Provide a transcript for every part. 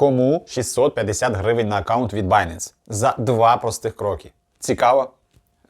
Кому 650 гривень на аккаунт від Binance за два простих кроки. Цікаво?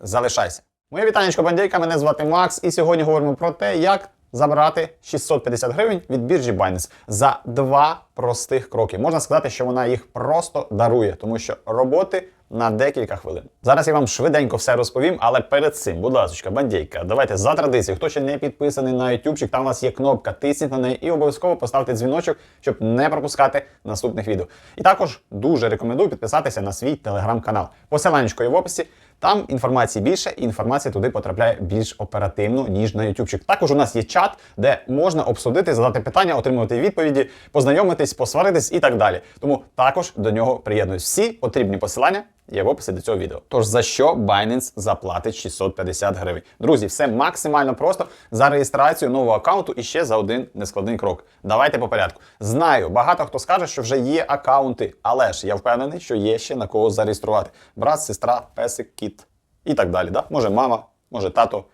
Залишайся. Моє вітанечко бандейка, мене звати Макс, і сьогодні говоримо про те, як забрати 650 гривень від біржі Binance за два простих кроки. Можна сказати, що вона їх просто дарує, тому що роботи на декілька хвилин. Зараз я вам швиденько все розповім, але перед цим, будь ласка, бандейка, давайте за традицією, хто ще не підписаний на YouTube, там у вас є кнопка, тисніть на неї і обов'язково поставте дзвіночок, щоб не пропускати наступних відео. І також дуже рекомендую підписатися на свій телеграм-канал. Посиланнячко є в описі. Там інформації більше, і інформація туди потрапляє більш оперативно, ніж на ютубчик. Також у нас є чат, де можна обсудити, задати питання, отримувати відповіді, познайомитись, посваритись і так далі. Тому також до нього приєднуюсь. Всі потрібні посилання є в описі до цього відео. Тож за що Binance заплатить 650 гривень? Друзі, все максимально просто за реєстрацію нового аккаунту і ще за один нескладний крок. Давайте по порядку. Знаю, багато хто скаже, що вже є аккаунти, але ж я впевнений, що є ще на кого зареєструвати: брат, сестра, песик, кіт і так далі. Да? Може, мама, може, тато.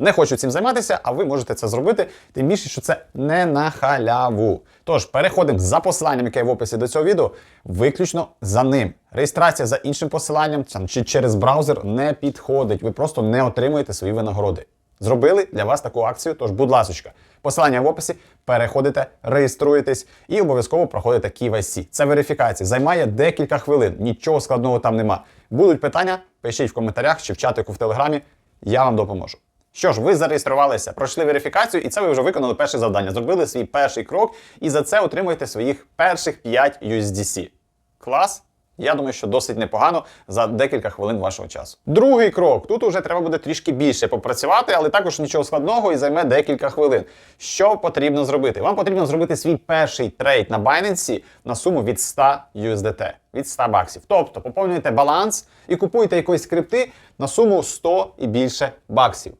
Не хочу цим займатися, а ви можете це зробити, тим більше, що це не на халяву. Тож переходимо за посиланням, яке є в описі до цього відео, виключно за ним. Реєстрація за іншим посиланням чи через браузер не підходить. Ви просто не отримуєте свої винагороди. Зробили для вас таку акцію, тож, будь ласочка, посилання в описі, переходите, реєструєтесь і обов'язково проходите KYC. Це верифікація. Займає декілька хвилин, нічого складного там нема. Будуть питання, пишіть в коментарях чи в чатику в телеграмі, я вам допоможу. Що ж, ви зареєструвалися, пройшли верифікацію, і це ви вже виконали перше завдання. Зробили свій перший крок, і за це отримуєте своїх перших 5 USDC. Клас? Я думаю, що досить непогано за декілька хвилин вашого часу. Другий крок. Тут уже треба буде трішки більше попрацювати, але також нічого складного і займе декілька хвилин. Що потрібно зробити? Вам потрібно зробити свій перший трейд на Binance на суму від 100 USDT, від 100 баксів. Тобто поповнюєте баланс і купуєте якоїсь скрипти на суму 100 і більше баксів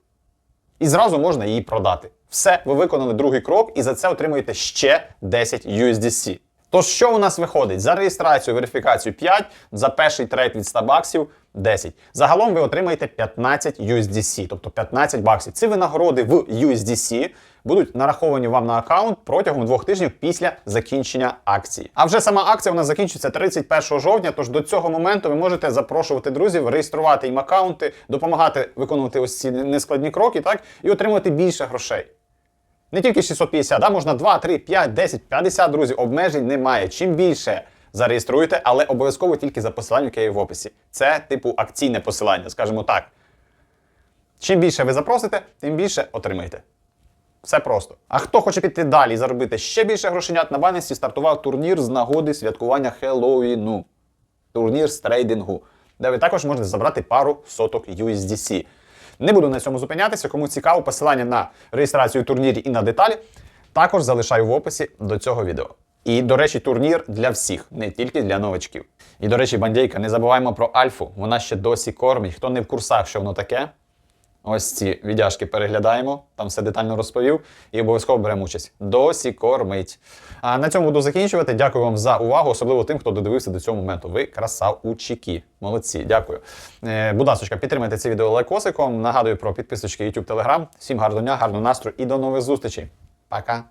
і зразу можна її продати. Все, ви виконали другий крок, і за це отримуєте ще 10 USDC. Тож, що у нас виходить? За реєстрацію, верифікацію 5, за перший трейд від 100 баксів 10. Загалом ви отримаєте 15 USDC, тобто 15 баксів. Ці винагороди в USDC будуть нараховані вам на аккаунт протягом двох тижнів після закінчення акції. А вже сама акція у нас закінчиться 31 жовтня. Тож до цього моменту ви можете запрошувати друзів, реєструвати їм аккаунти, допомагати виконувати ось ці нескладні кроки, так і отримувати більше грошей. Не тільки 650, да, можна 2, 3, 5, 10, 50 друзів. Обмежень немає. Чим більше зареєструєте, але обов'язково тільки за посиланням, яке є в описі. Це типу акційне посилання, скажімо так. Чим більше ви запросите, тим більше отримаєте. Все просто. А хто хоче піти далі і заробити ще більше грошенят на Binance, стартував турнір з нагоди святкування Хеллоуіну. Турнір з трейдингу, де ви також можете забрати пару соток USDC. Не буду на цьому зупинятися. Кому цікаво, посилання на реєстрацію турнірів і на деталі також залишаю в описі до цього відео. І, до речі, турнір для всіх, не тільки для новачків. І, до речі, бандейка, не забуваємо про альфу. Вона ще досі кормить. Хто не в курсах, що воно таке, ось ці відяшки переглядаємо, там все детально розповів і обов'язково беремо участь. Досі кормить. А на цьому буду закінчувати. Дякую вам за увагу, особливо тим, хто додивився до цього моменту. Ви красавчики. Молодці, дякую. Е, будь ласка, підтримайте це відео лайкосиком. Нагадую про підписочки YouTube, Telegram. Всім гарного дня, гарного настрою і до нових зустрічей. Пока!